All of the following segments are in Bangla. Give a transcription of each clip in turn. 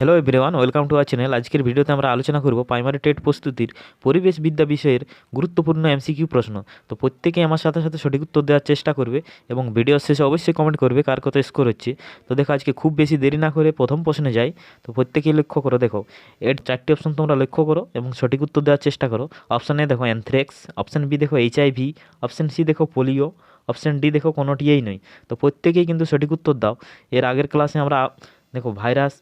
Hello everyone welcome to our channel আজকের ভিডিওতে আমরা আলোচনা করব প্রাইমারি টেট প্রস্তুতির পরিবেশ বিদ্যা বিষয়ের গুরুত্বপূর্ণ এমসিকিউ প্রশ্ন। তো প্রত্যেকেই আমার সাথে সাথে সঠিক উত্তর দেওয়ার চেষ্টা করবে এবং ভিডিও শেষে অবশ্যই কমেন্ট করবে কার কত স্কোর হচ্ছে। তো দেখো আজকে খুব বেশি দেরি না করে প্রথম প্রশ্নে যাই। তো প্রত্যেকেই লক্ষ্য করো দেখো, এর চারটি অপশন তোমরা লক্ষ্য করো এবং সঠিক উত্তর দেওয়ার চেষ্টা করো। অপশান এ দেখো অ্যানথ্রেক্স অপশান বি দেখো এইচআইভি অপশান সি দেখো পোলিও অপশান ডি দেখো কোনোটিই নয়। তো প্রত্যেকেই কিন্তু সঠিক উত্তর দাও। এর আগের ক্লাসে আমরা দেখো ভাইরাস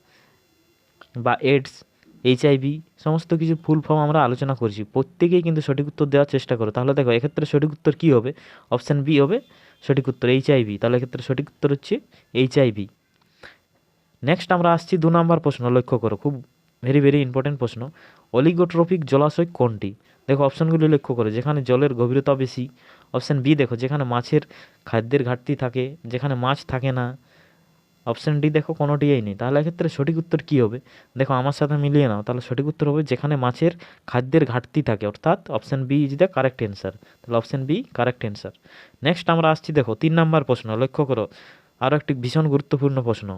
বা এডস এইচআইভি সমস্ত কিছু ফুল ফর্ম আমরা আলোচনা করছি। প্রত্যেকেই কিন্তু সঠিক উত্তর দেওয়ার চেষ্টা করো। তাহলে দেখো, এক্ষেত্রে সঠিক উত্তর কী হবে? অপশান বি হবে সঠিক উত্তর এইচআইভি তাহলে এক্ষেত্রে সঠিক উত্তর হচ্ছে এইচআইভি নেক্সট আমরা আসছি দু নম্বর প্রশ্ন, লক্ষ্য করো। খুব ভেরি ভেরি ইম্পর্টেন্ট প্রশ্ন। অলিগোট্রপিক জলাশয় কোনটি? দেখো অপশানগুলি লক্ষ্য করো। যেখানে জলের গভীরতা বেশি। অপশান বি দেখো, যেখানে মাছের খাদ্যের ঘাটতি থাকে, যেখানে মাছ থাকে না। অপশান ডি দেখো কোনোটিই নেই। তাহলে এক্ষেত্রে সঠিক উত্তর কী হবে? দেখো আমার সাথে মিলিয়ে নাও, তাহলে সঠিক উত্তর হবে যেখানে মাছের খাদ্যের ঘাটতি থাকে, অর্থাৎ option B is the correct answer তাহলে option B correct answer next আমরা আসছি, দেখো, তিন নাম্বার প্রশ্ন, লক্ষ্য করো। আরও একটি ভীষণ গুরুত্বপূর্ণ প্রশ্ন।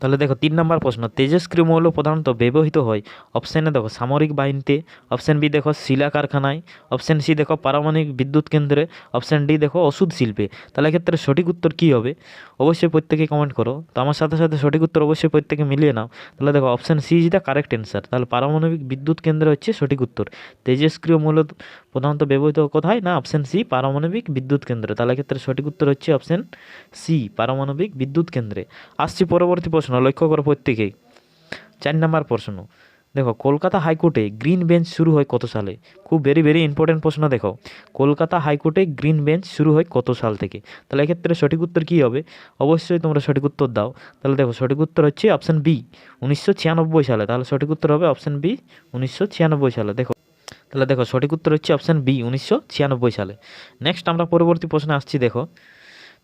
তাহলে দেখো তিন নম্বর প্রশ্ন তেজস্ক্রিয় মৌল প্রধানত ব্যবহৃত হয়। অপশানে দেখো, সামরিক বাহিনীতে। অপশান বি দেখো, শিলা কারখানায়। অপশান সি দেখো, পারমাণবিক বিদ্যুৎ কেন্দ্রে। অপশান ডি দেখো, ওষুধ শিল্পে। তাহলে ক্ষেত্রে সঠিক উত্তর কী হবে? অবশ্যই প্রত্যেকে কমেন্ট করো। তো আমার সাথে সাথে সঠিক উত্তর অবশ্যই প্রত্যেকে মিলিয়ে নাও। তাহলে দেখো option C is the correct answer তাহলে পারমাণবিক বিদ্যুৎ কেন্দ্র হচ্ছে সঠিক উত্তর। তেজস্ক্রিয় মৌল প্রধানত ব্যবহৃত কোথায়? না অপশান সি পারমাণবিক বিদ্যুৎ কেন্দ্রে। তাহলে ক্ষেত্রে সঠিক উত্তর হচ্ছে অপশান সি পারমাণবিক বিদ্যুৎ কেন্দ্রে। আসছি পরবর্তী প্রশ্ন। লক্ষ্য করো প্রত্যেকেই। চার নম্বর প্রশ্ন, দেখো, কলকাতা হাইকোর্টে গ্রিন বেঞ্চ শুরু হয় কত সালে? খুব ভেরি ভেরি ইম্পর্টেন্ট প্রশ্ন দেখো। কলকাতা হাইকোর্টে গ্রিন বেঞ্চ শুরু হয় কত সাল থেকে? তাহলে এক্ষেত্রে সঠিক উত্তর কী হবে? অবশ্যই তোমরা সঠিক উত্তর দাও। তাহলে দেখো, সঠিক উত্তর হচ্ছে অপশান বি উনিশশো ছিয়ানব্বই সালে। তাহলে সঠিক উত্তর হবে অপশান বি উনিশশো ছিয়ানব্বই সালে। দেখো, তাহলে দেখো, সঠিক উত্তর হচ্ছে অপশান বি উনিশশো ছিয়ানব্বই সালে। নেক্সট আমরা পরবর্তী প্রশ্নে আসছি, দেখো।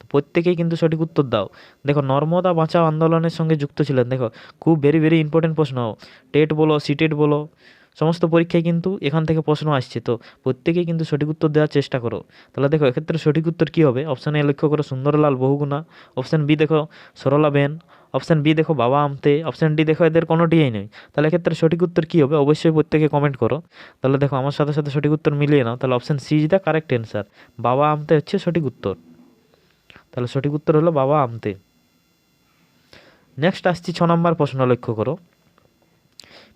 প্রত্যেকেই কিন্তু সঠিক উত্তর দাও। দেখো, নর্মদা বাঁচাও আন্দোলনের সঙ্গে যুক্ত ছিলেন। দেখো, খুব ভেরি ভেরি ইম্পর্টেন্ট প্রশ্ন। টেট বলো, সিটেট বলো, সমস্ত পরীক্ষায় কিন্তু এখান থেকে প্রশ্ন আসছে। তো প্রত্যেকেই কিন্তু সঠিক উত্তর দেওয়ার চেষ্টা করো। তাহলে দেখো, এক্ষেত্রে সঠিক উত্তর কী হবে? অপশান এ লক্ষ্য করো, সুন্দরলাল বহুগুণা। অপশান বি দেখো, সরলা বেন। অপশান বি দেখো, বাবা আমতে। অপশান ডি দেখো, এদের কোনোটিই নেই। তাহলে এক্ষেত্রে সঠিক উত্তর কী হবে? অবশ্যই প্রত্যেকে কমেন্ট করো। তাহলে দেখো, আমার সাথে সাথে সঠিক উত্তর মিলিয়ে নাও। তাহলে option C is the correct answer বাবা আমতে হচ্ছে সঠিক উত্তর। তাহলে সঠিক উত্তর হলো বাবা আমতে। নেক্সট আসছি ছ নম্বর প্রশ্ন লক্ষ্য করো।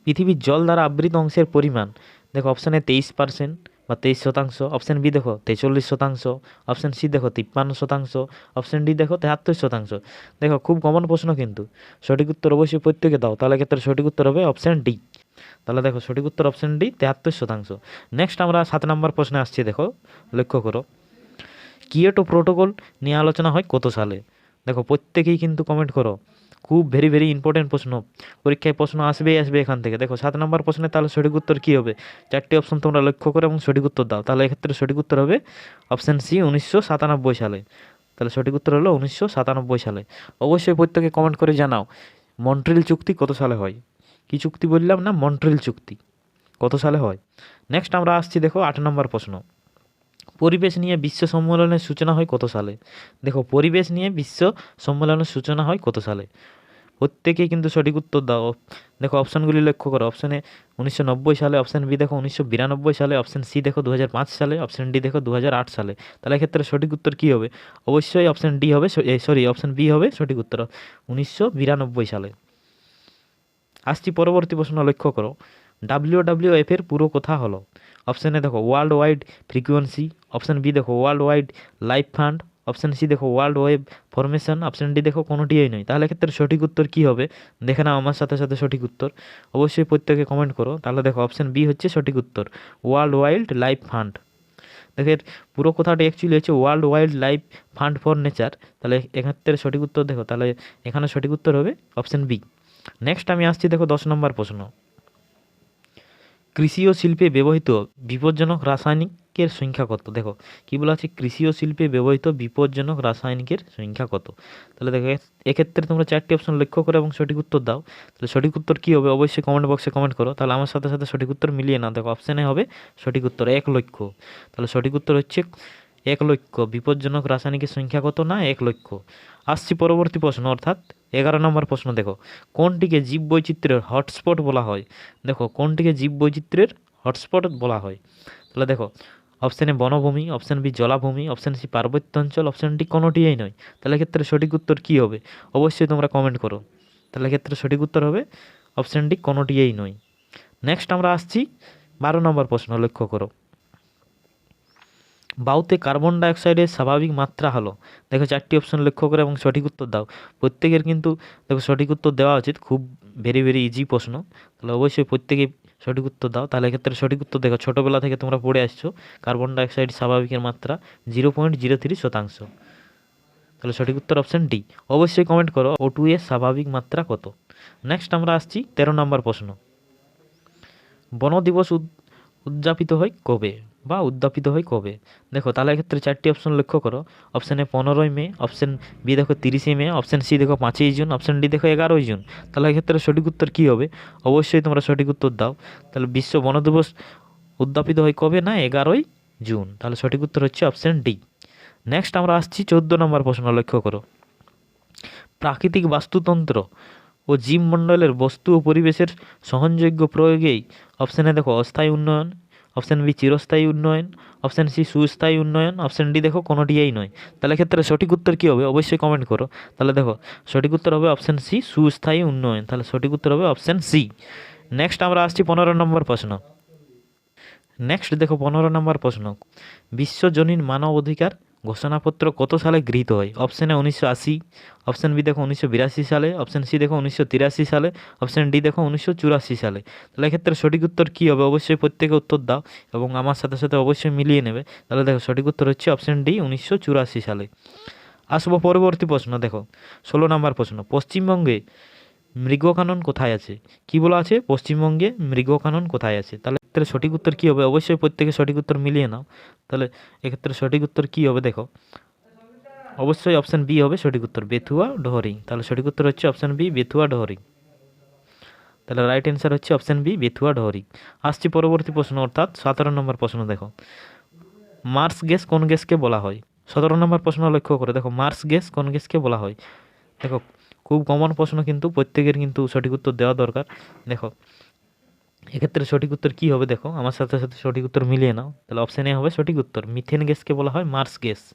পৃথিবীর জল দ্বারা আবৃত অংশের পরিমাণ, দেখো অপশানে তেইশ পার্সেন্ট বা তেইশ শতাংশ অপশান বি দেখো তেচল্লিশ শতাংশ অপশান সি দেখো তিপ্পান্ন শতাংশ অপশান ডি দেখো তেহাত্তর শতাংশ। দেখো খুব কমন প্রশ্ন কিন্তু। সঠিক উত্তর অবশ্যই প্রত্যেকে দাও, তাহলে ক্ষেত্রে সঠিক উত্তর হবে অপশান ডি। তাহলে দেখো সঠিক উত্তর অপশান ডি তেহাত্তর শতাংশ। নেক্সট আমরা সাত নম্বর প্রশ্নে আসছি দেখো, লক্ষ্য করো। কিয়েটো প্রোটোকল নিয়ে আলোচনা হয় কত সালে? দেখো, প্রত্যেকেই কিন্তু কমেন্ট করো। খুব ভেরি ভেরি ইম্পর্টেন্ট প্রশ্ন। পরীক্ষায় প্রশ্ন আসবেই আসবে এখান থেকে। দেখো, সাত নম্বর প্রশ্নে তাহলে সঠিক উত্তর কী হবে? চারটি অপশন তোমরা লক্ষ্য করো এবং সঠিক উত্তর দাও। তাহলে এক্ষেত্রে সঠিক উত্তর হবে অপশান সি উনিশশো সাতানব্বই সালে। তাহলে সঠিক উত্তর হলো উনিশশো সাতানব্বই সালে। অবশ্যই প্রত্যেকে কমেন্ট করে জানাও, মন্ট্রিল চুক্তি কত সালে হয়? কি চুক্তি বললাম না? মন্ট্রিল চুক্তি। কত সালে হয়? নেক্সট আমরা আসছি, দেখো, আট নম্বর প্রশ্ন। পরিবেশ নিয়ে বিশ্ব সম্মেলনের সূচনা হয় কত সালে? দেখো, পরিবেশ নিয়ে বিশ্ব সম্মেলনের সূচনা হয় কত সালে? প্রত্যেকেই কিন্তু সঠিক উত্তর দাও। দেখো, অপশানগুলি লক্ষ্য করো। অপশানে উনিশশো নব্বই সালে, অপশান বি দেখো, উনিশশো বিরানব্বই সালে, অপশান সি দেখো দু হাজার পাঁচ সালে, অপশান ডি দেখো দু হাজার আট সালে। তাহলে ক্ষেত্রে সঠিক উত্তর কী হবে? অবশ্যই অপশান ডি হবে সরি অপশান বি হবে সঠিক উত্তর। উনিশশো বিরানব্বই সালে। আসছি পরবর্তী প্রশ্ন লক্ষ্য করো। ডাব্লিউ ডাব্লিউ এফ এর পুরো কথা হলো অপশানে দেখো world wide frequency option B দেখো world wide life fund option C দেখো world web formation option D দেখো কোনোটিই নয় তাহলে ক্ষেত্রে সঠিক উত্তর কী হবে? দেখে নাও আমার সাথে সাথে সঠিক উত্তর। অবশ্যই প্রত্যেকে কমেন্ট করো। তাহলে দেখো অপশান বি হচ্ছে সঠিক উত্তর। ওয়ার্ল্ড ওয়াইল্ড লাইফ ফান্ড দেখের পুরো কথাটা অ্যাকচুয়ালি হচ্ছে world wild life fund for nature তাহলে এক্ষেত্রে সঠিক উত্তর দেখো। তাহলে এখানে সঠিক উত্তর হবে অপশান বি নেক্সট আমি আসছি দেখো দশ নম্বর প্রশ্ন। কৃষি ও শিল্পে ব্যবহৃত বিপজ্জনক রাসায়নিকের সংখ্যা কত? দেখো, কী বলা আছে? কৃষি ও শিল্পে ব্যবহৃত বিপজ্জনক রাসায়নিকের সংখ্যা কত? তাহলে দেখো এক্ষেত্রে তোমরা চারটি অপশন লক্ষ্য করো এবং সঠিক উত্তর দাও। তাহলে সঠিক উত্তর কী হবে? অবশ্যই কমেন্ট বক্সে কমেন্ট করো। তাহলে আমার সাথে সাথে সঠিক উত্তর মিলিয়ে না দেখো অপশানে হবে সঠিক উত্তর এক লক্ষ। তাহলে সঠিক উত্তর হচ্ছে এক লক্ষ। বিপজ্জনক রাসায়নিকের সংখ্যা কত না? এক লক্ষ। আসছি পরবর্তী প্রশ্ন, অর্থাৎ এগারো নম্বর প্রশ্ন, দেখো। কোনটিকে জীববৈচিত্র্যের হটস্পট বলা হয়? দেখো, কোনটিকে জীববৈচিত্র্যের হটস্পট বলা হয়? তাহলে দেখো, অপশান এ বনভূমি, অপশান বি জলাভূমি, অপশান সি পার্বত্য অঞ্চল, অপশান ডি কোনোটিই নয়। তাহলে ক্ষেত্রে সঠিক উত্তর কী হবে? অবশ্যই তোমরা কমেন্ট করো। তাহলে ক্ষেত্রে সঠিক উত্তর হবে, অপশান ডি কোনোটিই নয়। নেক্সট আমরা আসছি বারো নম্বর প্রশ্ন, লক্ষ্য করো। বায়ুতে কার্বন ডাইঅক্সাইডের স্বাভাবিক মাত্রা হলো। দেখো চারটি অপশন লক্ষ্য করে এবং সঠিক উত্তর দাও। প্রত্যেকের কিন্তু দেখো সঠিক উত্তর দেওয়া উচিত, খুব ভেরি ভেরি ইজি প্রশ্ন। তাহলে অবশ্যই প্রত্যেকে সঠিক উত্তর দাও। তাহলে এক্ষেত্রে সঠিক উত্তর দেখো, ছোটোবেলা থেকে তোমরা পড়ে আসছো, কার্বন ডাইঅক্সাইড স্বাভাবিকের মাত্রা জিরো পয়েন্ট জিরো থ্রি শতাংশ। তাহলে সঠিক উত্তর অপশান ডি অবশ্যই কমেন্ট করো ও টু এর স্বাভাবিক মাত্রা কত? নেক্সট আমরা আসছি তেরো নম্বর প্রশ্ন। বন দিবস উদ- উদযাপিত হয় কবে? বা উদ্যাপিত হয় কবে? দেখো, তাহলে এক্ষেত্রে চারটি অপশন লক্ষ্য করো। অপশান এ পনেরোই মে অপশান বি দেখো তিরিশে মে অপশান সি দেখো পাঁচই জুন অপশান ডি দেখো এগারোই জুন। তাহলে এক্ষেত্রে সঠিক উত্তর কী হবে? অবশ্যই তোমরা সঠিক উত্তর দাও। তাহলে বিশ্ব বন দিবস উদ্যাপিত হয় কবে না এগারোই জুন? তাহলে সঠিক উত্তর হচ্ছে অপশান ডি। নেক্সট আমরা আসছি চোদ্দ নম্বর প্রশ্ন লক্ষ্য করো। প্রাকৃতিক বাস্তুতন্ত্র ও জীবমণ্ডলের বস্তু ও পরিবেশের সহনযোগ্য প্রয়োগেই অপশানে দেখো অস্থায়ী উন্নয়ন অপশান বি চিরস্থায়ী উন্নয়ন, অপশান সি সুস্থায়ী উন্নয়ন, অপশান ডি দেখো কোনোটিই নয়। তাহলে ক্ষেত্রে সঠিক উত্তর কী হবে? অবশ্যই কমেন্ট করো। তাহলে দেখো, সঠিক উত্তর হবে অপশান সি সুস্থায়ী উন্নয়ন। তাহলে সঠিক উত্তর হবে অপশান সি। নেক্সট আমরা আসছি পনেরো নম্বর প্রশ্ন। নেক্সট দেখো পনেরো নম্বর প্রশ্ন। বিশ্বজনীন মানব অধিকার ঘোষণাপত্র কত সালে গৃহীত হয়? অপশান এ উনিশশো আশি অপশান বি দেখো উনিশশো বিরাশি সালে অপশান সি দেখো উনিশশো তিরাশি সালে অপশান ডি দেখো উনিশশো চুরাশি সালে। তাহলে এক্ষেত্রে সঠিক উত্তর কী হবে? অবশ্যই প্রত্যেকে উত্তর দাও এবং আমার সাথে সাথে অবশ্যই মিলিয়ে নেবে। তাহলে দেখো সঠিক উত্তর হচ্ছে অপশান ডি উনিশশো চুরাশি সালে। আসব পরবর্তী প্রশ্ন দেখো, ষোলো নম্বর প্রশ্ন, পশ্চিমবঙ্গে মৃগকানন কোথায় আছে? কি বলা আছে? পশ্চিমবঙ্গে মৃগকানন কোথায় আছে? তাহলে এক্ষেত্রে সঠিক উত্তর কী হবে? অবশ্যই প্রত্যেকে সঠিক উত্তর মিলিয়ে নাও। তাহলে এক্ষেত্রে সঠিক উত্তর কী হবে দেখো? অবশ্যই অপশান বি হবে সঠিক উত্তর, বেথুয়া, ডহরিং। তাহলে সঠিক উত্তর হচ্ছে অপশান বি বেথুয়া, ডহরিং। তাহলে রাইট অ্যান্সার হচ্ছে অপশান বি বেথুয়া, ডহরিং। আসছি পরবর্তী প্রশ্ন, অর্থাৎ সতেরো নম্বর প্রশ্ন দেখো। মার্স গ্যাস কোন গ্যাসকে বলা হয়? সতেরো নম্বর প্রশ্ন লক্ষ্য করে। দেখো, মার্স গ্যাস কোন গ্যাসকে বলা হয়? দেখো, খুব কমন প্রশ্ন কিন্তু প্রত্যেকের কিন্তু সঠিক উত্তর দেওয়া দরকার। দেখো এক্ষেত্রে সঠিক উত্তর কী হবে দেখো? আমার সাথে সাথে সঠিক উত্তর মিলিয়ে নাও। তাহলে অপশান হবে সঠিক উত্তর। মিথেন গ্যাসকে বলা হয় মার্স গ্যাস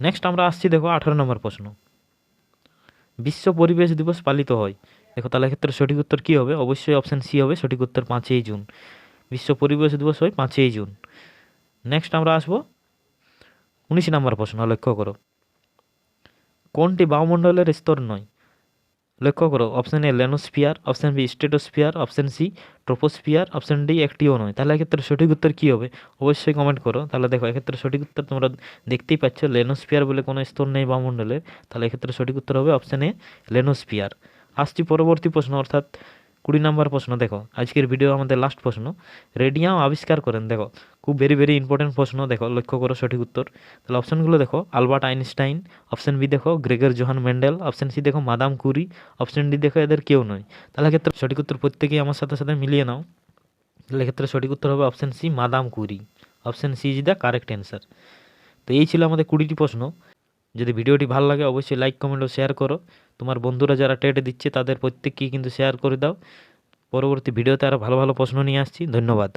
নেক্সট আমরা আসছি দেখো আঠারো নম্বর প্রশ্ন। বিশ্ব পরিবেশ দিবস পালিত হয়। দেখো তাহলে ক্ষেত্রে সঠিক উত্তর কী হবে? অবশ্যই অপশান সি হবে, সঠিক উত্তর পাঁচই জুন। বিশ্ব পরিবেশ দিবস হয় পাঁচই জুন। নেক্সট আমরা আসব উনিশ নম্বর প্রশ্ন। লক্ষ্য করো। কোনটি বায়ুমণ্ডলের স্তর নয়? লক্ষ্য করো option A লেনোস্ফিয়ার option B stratosphere option C troposphere option D একটিও নয়। তাহলে এক্ষেত্রে সঠিক উত্তর কী হবে? অবশ্যই কমেন্ট করো। তাহলে দেখো, এক্ষেত্রে সঠিক উত্তর তোমরা দেখতেই পাচ্ছ লেনোস্ফিয়ার বলে কোনো স্তর নেই বায়ুমণ্ডলের তাহলে এক্ষেত্রে সঠিক উত্তর হবে অপশান এ লেনোস্ফিয়ার আসছি পরবর্তী প্রশ্ন, অর্থাৎ কুড়ি নম্বর প্রশ্ন, দেখো, আজকের ভিডিও আমাদের লাস্ট প্রশ্ন। রেডিয়াম আবিষ্কার করেন, দেখো, খুব ভেরি ভেরি ইম্পর্টেন্ট প্রশ্ন, দেখো, লক্ষ্য করো সঠিক উত্তর। তাহলে অপশানগুলো দেখো, আলবার্ট আইনস্টাইন অপশান বি দেখো, Gregor Johann Mendel option C দেখো, মাদাম কুরি অপশান ডি দেখো, এদের কেউ নয়। তাহলে ক্ষেত্রে সঠিক উত্তর প্রত্যেকেই আমার সাথে সাথে মিলিয়ে নাও। তাহলে ক্ষেত্রে সঠিক উত্তর হবে option C Madame Curie option C is the correct answer তো এই ছিল আমাদের কুড়িটি প্রশ্ন। যদি ভিডিওটি ভালো লাগে, অবশ্যই লাইক কমেন্ট ও শেয়ার করো। তোমার বন্ধুরা যারা টেট দিচ্ছে, তাদের প্রত্যেককেই কিন্তু শেয়ার করে দাও। পরবর্তী ভিডিওতে আরও ভালো ভালো প্রশ্ন নিয়ে আসছি। ধন্যবাদ।